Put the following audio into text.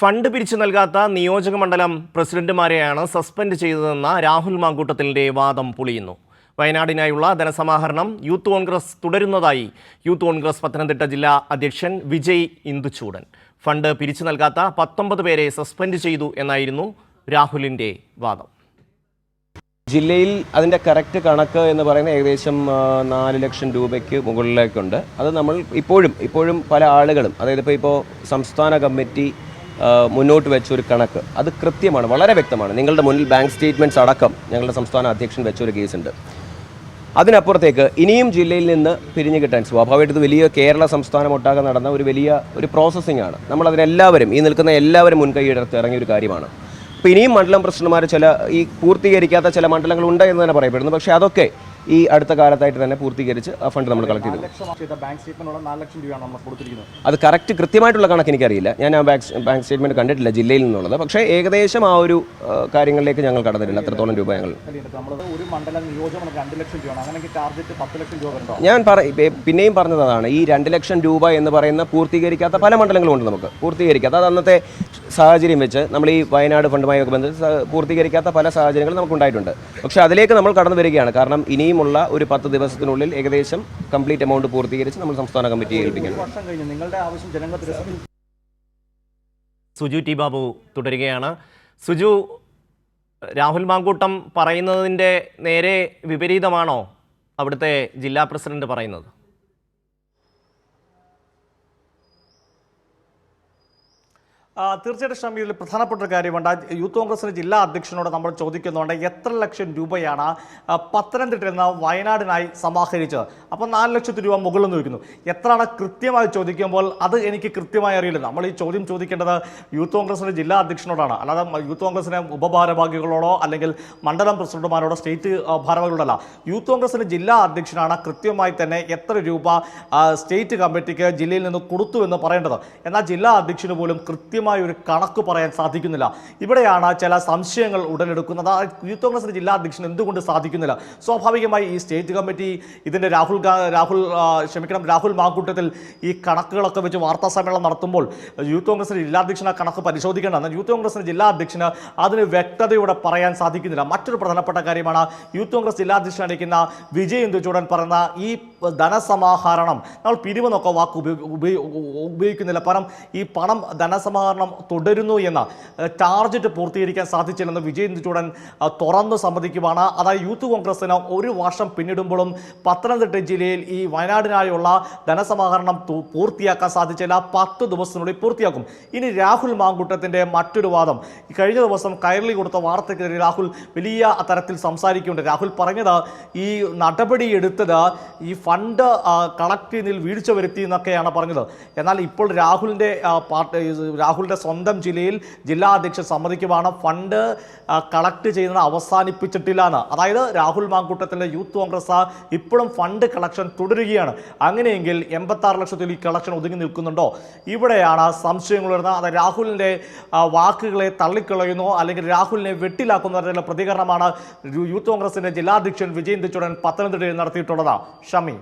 Fund പിരിച്ചു നൽകാത്ത നിയോജക മണ്ഡലം പ്രസിഡന്റുമാരെയാണ് സസ്പെൻഡ് ചെയ്തതെന്ന രാഹുൽ മാങ്കൂട്ടത്തിലിന്റെ വാദം പൊളിയുന്നു. വയനാടിനായുള്ള ധനസമാഹരണം യൂത്ത് കോൺഗ്രസ് തുടരുന്നതായി യൂത്ത് കോൺഗ്രസ് പത്തനംതിട്ട ജില്ലാ അധ്യക്ഷൻ വിജയ് ഇന്ദുചൂടൻ. ഫണ്ട് പിരിച്ചു നൽകാത്ത പത്തൊമ്പത് പേരെ സസ്പെൻഡ് ചെയ്തു എന്നായിരുന്നു രാഹുലിന്റെ വാദം. ജില്ലയിൽ അതിന്റെ കറക്റ്റ് കണക്ക് എന്ന് പറയുന്നത് ഏകദേശം നാല് ലക്ഷം രൂപയ്ക്ക് മുകളിലേക്കുണ്ട്. അത് നമ്മൾ ഇപ്പോഴും ഇപ്പോഴും പല ആളുകളും അതായത് ഇപ്പോൾ ഇപ്പോൾ സംസ്ഥാന കമ്മിറ്റി മുന്നോട്ട് വെച്ച ഒരു കണക്ക്. അത് കൃത്യമാണ് വളരെ വ്യക്തമാണ്. നിങ്ങളുടെ മുന്നിൽ ബാങ്ക് സ്റ്റേറ്റ്മെന്റ്സ് അടക്കം ഞങ്ങളുടെ സംസ്ഥാന അധ്യക്ഷൻ വെച്ചൊരു കേസുണ്ട്. അതിനപ്പുറത്തേക്ക് ഇനിയും ജില്ലയിൽ നിന്ന് പിരിഞ്ഞു കിട്ടാൻ സ്വാഭാവികമായിട്ട് ഇത് വലിയ കേരള സംസ്ഥാനം ഒട്ടാകെ നടന്ന ഒരു വലിയ ഒരു പ്രോസസ്സിംഗ് ആണ്. നമ്മൾ അതിനെല്ലാവരും ഈ നിൽക്കുന്ന എല്ലാവരും മുൻകൈയെടുത്ത് ഇറങ്ങിയ ഒരു കാര്യമാണ്. അപ്പോൾ ഇനിയും മണ്ഡലം പ്രസിഡന്റുമാർ ചില ഈ പൂർത്തീകരിക്കാത്ത ചില മണ്ഡലങ്ങളുണ്ട് എന്ന് തന്നെ പറയപ്പെടുന്നു. പക്ഷേ അതൊക്കെ ഈ അടുത്ത കാലത്തായിട്ട് തന്നെ പൂർത്തീകരിച്ച് ആ ഫണ്ട് നമ്മൾ കളക്ട് ചെയ്തു. അത് കറക്റ്റ് കൃത്യമായിട്ടുള്ള കണക്ക് എനിക്കറിയില്ല. ഞാൻ ആ ബാങ്ക് ബാങ്ക് സ്റ്റേറ്റ്മെന്റ് കണ്ടിട്ടില്ല ജില്ലയിൽ നിന്നുള്ളത്. പക്ഷേ ഏകദേശം ആ ഒരു കാര്യങ്ങളിലേക്ക് ഞങ്ങൾ കടന്നിട്ടുണ്ട്. അത്രത്തോളം രൂപ ഞങ്ങൾ. ഞാൻ പിന്നെയും പറഞ്ഞതാണ് ഈ രണ്ട് ലക്ഷം രൂപ എന്ന് പറയുന്ന പൂർത്തീകരിക്കാത്ത പല മണ്ഡലങ്ങളും ഉണ്ട് നമുക്ക്. പൂർത്തീകരിക്കാത്ത അത് അന്നത്തെ സാഹചര്യം വെച്ച് നമ്മൾ ഈ വയനാട് ഫണ്ടുമായി ബന്ധപ്പെട്ട് പൂർത്തീകരിക്കാത്ത പല സാഹചര്യങ്ങളും നമുക്കുണ്ടായിട്ടുണ്ട് പക്ഷേ അതിലേക്ക് നമ്മൾ കടന്നു വരികയാണ്. കാരണം ഇനിയുമുള്ള ഒരു പത്ത് ദിവസത്തിനുള്ളിൽ ഏകദേശം കംപ്ലീറ്റ് എമൗണ്ട് പൂർത്തീകരിച്ച് നമ്മൾ സംസ്ഥാന കമ്മിറ്റിയെ ഏൽപ്പിക്കണം. വർഷം കഴിഞ്ഞ്. നിങ്ങളുടെ ആവശ്യം ജനങ്ങൾ തിരസ്കരി സുജു ടി ബാബു തുടരുകയാണ്. സുജു രാഹുൽ മാങ്കൂട്ടം പറയുന്നതിന്റെ നേരെ വിപരീതമാണോ അവിടുത്തെ ജില്ലാ പ്രസിഡന്റ് പറയുന്നത്? തീർച്ചയായിട്ടും ഷമീരിൽ പ്രധാനപ്പെട്ട ഒരു കാര്യമുണ്ട്. യൂത്ത് കോൺഗ്രസിന്റെ ജില്ലാ അധ്യക്ഷനോട് നമ്മൾ ചോദിക്കുന്നുണ്ട് എത്ര ലക്ഷം രൂപയാണ് പത്തനംതിട്ട നിന്ന് വയനാടിനായി സമാഹരിച്ചത്? അപ്പോൾ നാല് ലക്ഷത്തി രൂപ മുകളിൽ നിന്ന് വയ്ക്കുന്നു എത്രയാണ് കൃത്യമായി ചോദിക്കുമ്പോൾ അത് എനിക്ക് കൃത്യമായി അറിയില്ല. നമ്മൾ ഈ ചോദ്യം ചോദിക്കേണ്ടത് യൂത്ത് കോൺഗ്രസിന്റെ ജില്ലാ അധ്യക്ഷനോടാണ്. അല്ലാതെ യൂത്ത് കോൺഗ്രസിന്റെ ഉപഭാരവാഹികളോടോ അല്ലെങ്കിൽ മണ്ഡലം പ്രസിഡന്റുമാരോടോ സ്റ്റേറ്റ് ഭാരവാഹികളോടല്ല. യൂത്ത് കോൺഗ്രസിന്റെ ജില്ലാ അധ്യക്ഷനാണ് കൃത്യമായി തന്നെ എത്ര രൂപ സ്റ്റേറ്റ് കമ്മിറ്റിക്ക് ജില്ലയിൽ നിന്ന് കൊടുത്തു എന്ന് പറയേണ്ടത്. എന്നാൽ ജില്ലാ അധ്യക്ഷന് പോലും കൃത്യമായ ഒരു കണക്ക് പറയാൻ സാധിക്കുന്നില്ല. ഇവിടെയാണ് ചില സംശയങ്ങൾ ഉടലെടുക്കുന്നത്. യൂത്ത് കോൺഗ്രസിന്റെ ജില്ലാ അധ്യക്ഷൻ എന്തുകൊണ്ട് സാധിക്കുന്നില്ല? സ്വാഭാവികമായി ഈ സ്റ്റേറ്റ് കമ്മിറ്റി ഇതിന്റെ രാഹുൽ രാഹുൽ ക്ഷമിക്കണം രാഹുൽ മാങ്കൂട്ടത്തിൽ ഈ കണക്കുകളൊക്കെ വെച്ച് വാർത്താ സമ്മേളനം നടത്തുമ്പോൾ യൂത്ത് കോൺഗ്രസിന്റെ ജില്ലാ അധ്യക്ഷൻ ആ കണക്ക് പരിശോധിക്കേണ്ട എന്നാൽ യൂത്ത് കോൺഗ്രസിന്റെ ജില്ലാ അധ്യക്ഷന് അതിന് വ്യക്തതയോടെ പറയാൻ സാധിക്കുന്നില്ല. മറ്റൊരു പ്രധാനപ്പെട്ട കാര്യമാണ് യൂത്ത് കോൺഗ്രസ് ജില്ലാ അധ്യക്ഷൻ അടിക്കുന്ന വിജയ് ഇന്ദുചൂടൻ പറയുന്ന ഈ ധനസമാഹരണം. നമ്മൾ പിരിവെന്നൊക്കെ വാക്ക് ഉപയോഗിക്കുന്നില്ല. പണം ഈ പണം ധനസമാഹരണം തുടരുന്നു എന്ന ടാർജറ്റ് പൂർത്തീകരിക്കാൻ സാധിച്ചില്ലെന്ന് വിജയ് ചൂടൻ തുറന്നു സമ്മതിക്കുവാണ്. അതായത് യൂത്ത് കോൺഗ്രസിന് ഒരു വർഷം പിന്നിടുമ്പോഴും പത്തനംതിട്ട ജില്ലയിൽ ഈ വയനാടിനായുള്ള ധനസമാഹരണം പൂർത്തിയാക്കാൻ സാധിച്ചില്ല. പത്ത് ദിവസത്തിനുള്ളിൽ പൂർത്തിയാക്കും. ഇനി രാഹുൽ മാങ്കൂട്ടത്തിന്റെ മറ്റൊരു വാദം. കഴിഞ്ഞ ദിവസം കയറിൽ കൊടുത്ത വാർത്തയ്ക്കെതിരെ രാഹുൽ വലിയ തരത്തിൽ സംസാരിക്കുന്നുണ്ട്. രാഹുൽ പറഞ്ഞത് ഈ നടപടി എടുത്തത് ഈ ഫണ്ട് കളക്ട് ചെയ്യുന്നതിൽ വീഴ്ച വരുത്തി എന്നൊക്കെയാണ് പറഞ്ഞത്. എന്നാൽ ഇപ്പോൾ രാഹുലിന്റെ പാർട്ടി പാർട്ടി രാഹുലിന്റെ സ്വന്തം ജില്ലയിൽ ജില്ലാ അധ്യക്ഷൻ സമ്മതിക്കുവാണ്. ഫണ്ട് കളക്ട് ചെയ്യുന്നത് അവസാനിപ്പിച്ചിട്ടില്ല എന്ന് അതായത് രാഹുൽ മാങ്കൂട്ടത്തിന്റെ യൂത്ത് കോൺഗ്രസ് ഇപ്പോഴും ഫണ്ട് കളക്ഷൻ തുടരുകയാണ്. അങ്ങനെയെങ്കിൽ എൺപത്താറ് ലക്ഷത്തിൽ ഈ കളക്ഷൻ ഒതുങ്ങി നിൽക്കുന്നുണ്ടോ? ഇവിടെയാണ് സംശയങ്ങൾ വരുന്നത്. അത് രാഹുലിന്റെ വാക്കുകളെ തള്ളിക്കളയുന്നു അല്ലെങ്കിൽ രാഹുലിനെ വെട്ടിലാക്കുന്ന തരത്തിലുള്ള പ്രതികരണമാണ് യൂത്ത് കോൺഗ്രസിന്റെ ജില്ലാധ്യക്ഷൻ വിജയൻ വിജയ് ഇന്ദുചൂടൻ പത്തനംതിട്ടയിൽ നടത്തിയിട്ടുള്ളത്. ഷമി.